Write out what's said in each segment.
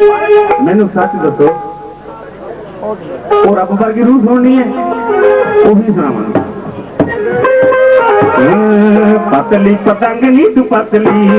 ਮੈਨੂੰ ਸੱਚ ਦੱਸੋ। ਉਹ ਰੱਬ ਵਰਗੀ ਰੂਹ ਸੁਣਨੀ ਹੈ ਉਹ ਵੀ ਸੁਣਾਵਾਂ ਹਮ, ਪਤਲੀ ਪਤੰਗ ਨੀ ਤੂੰ ਪਤਲੀ।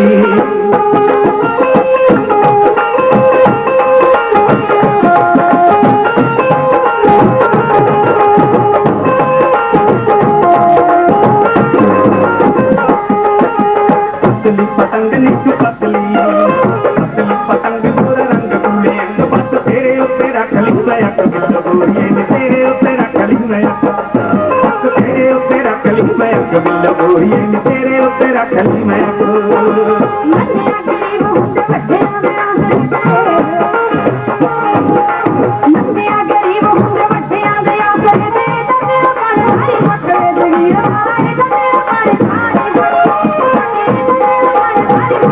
ਰੱਖ ਲਈ ਮੈਂ ਨੀ ਤੇਰੇ ਉੱਤੇ ਰੱਖ ਲਈ ਮੈਂ ਅੱਖ ਤੇਰੇ ਉੱਤੇ ਰੱਖ ਲਈ ਮੈਂ ਅੱਖ ਬਿੱਲ ਗੋਰੀਏ ਨੀ ਤੇਰੇ ਉੱਤੇ ਰੱਖ ਲਈ ਮੈਂ ਅੱਖ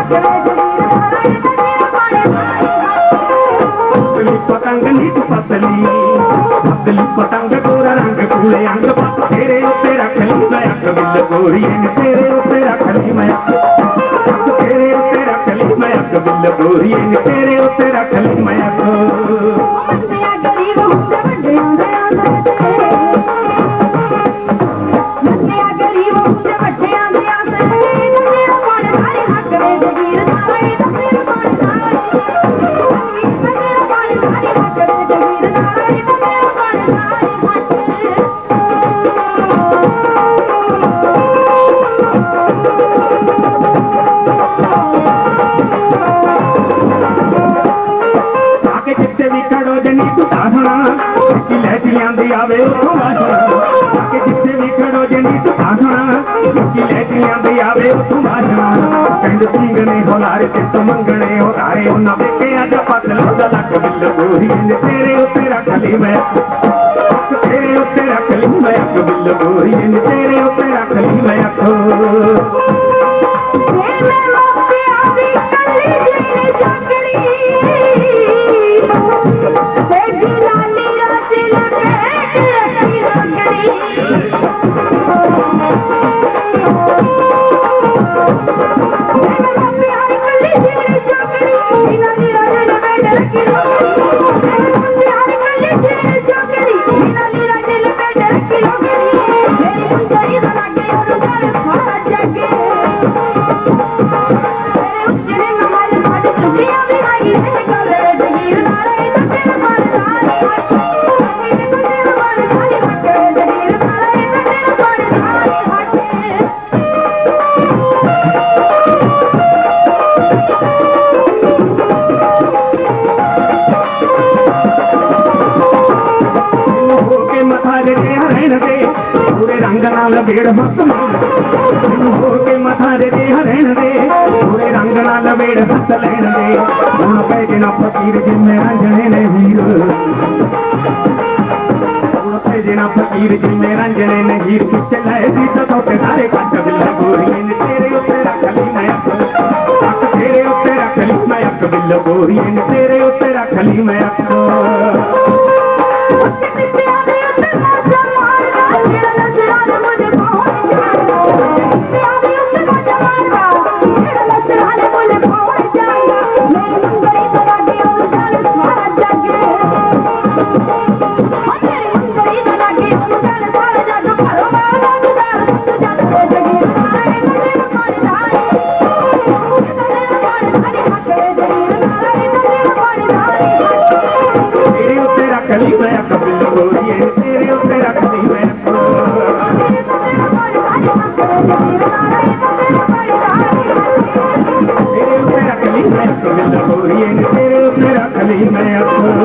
ਪਤਲੀ ਨੀ ਤੂੰ ਪਤਲੀ ਪਤਲੀ ਪਤੰਗ ਗੋਰਾ ਰੰਗ ਕੁੜੇ ਅੰਗ ਤੇਰੇ ਉੱਤੇ ਰੱਖ ਲਈ ਮੈਂ ਅੱਖ ਬਿੱਲ ਗੋਰੀਏ ਨੀ ਤੇਰੇ ਉੱਤੇ ਰੱਖ ਲਈ ਮੈਂ ਅੱਖ ਤੇਰੇ ਉੱਤੇ ਰੱਖ ਲਈ ਮੈਂ ਅੱਖ ਬਿੱਲ ਗੋਰੀਏ ਨੀ ਤੇਰੇ ਉੱਤੇ ਰੱਖ ਲਈ ਮੈਂ ਅੱਖ ਸਾਧਣਾ ਕਿ ਲੈ ਕੇ ਆਂਦੀ ਆਵੇ ਉਥੋਂ ਵਾਸਣਾ ਆ ਜਿੱਥੇ ਵੀ ਖੜੋ ਜਨੀ ਤੂੰ ਸਾਧਣਾ ਕਿ ਲੈ ਕੇ ਆਂਦੀ ਆਵੇ ਉਥੋਂ ਵਾਸਣਾ ਪਿੰਡ ਸਿੰਘਣੇ ਹੋਲਾਰੇ ਤੇ ਤੂੰ ਮੰਗਣੇ ਹੋਲਾਰੇ ਉਹਨਾਂ ਵੇਖੇ ਅੱਜ ਪਤਲ ਦਾ ਲੱਕ ਬਿੱਲ ਗੋਰੀ ਨੇ ਤੇਰੇ ਉੱਤੇ ਰੱਖ ਲਈ ਮੈਂ। ਤੇਰੇ ਉੱਤੇ ਰੱਖ ਲਈ ਮੈਂ ਅੱਖ ਬਿੱਲ ਗੋਰੀ ਨੇ ਤੇਰੇ ਉੱਤੇ ਰੱਖ ਲਈ ਮੈਂ ਅੱਖ ਪੂਰੇ ਰੰਗ ਨਾਲ ਬੇੜ ਹੱਥ ਹੋ ਕੇ ਮਥਾ ਦੇ ਤੇ ਹਰਣ ਦੇ। ਪੂਰੇ ਰੰਗ ਨਾਲ ਬੇੜ ਹੱਥ ਲੈਣ ਦੇ। ਹੁਣ ਪੈ ਜਨਾ ਫਕੀਰ ਜਿੰਨੇ ਰੰਜਣੇ ਨੇ ਹੀਰ। ਹੁਣ ਪੈ ਜਨਾ ਫਕੀਰ ਜਿੰਨੇ ਰੰਜਣੇ ਨੇ ਹੀਰ। ਖਿੱਚ ਲੈ ਦੀ ਤਾਂ ਟੋਟੇ ਸਾਰੇ ਕੱਟ ਬਿੱਲ ਗੋਰੀਏ ਨੇ ਤੇਰੇ ਉੱਤੇ ਰੱਖ ਲਈ ਮੈਂ ਅੱਖ ਤੇਰੇ ਉੱਤੇ ਰੱਖ ਲਈ ਮੈਂ ਅੱਖ ਬਿੱਲ ਗੋਰੀ। ਨੇ ਤੇਰੇ ਉੱਤੇ ਰੱਖ ਲਈ ਮੈਂ ਅੱਖ रे तेरे कली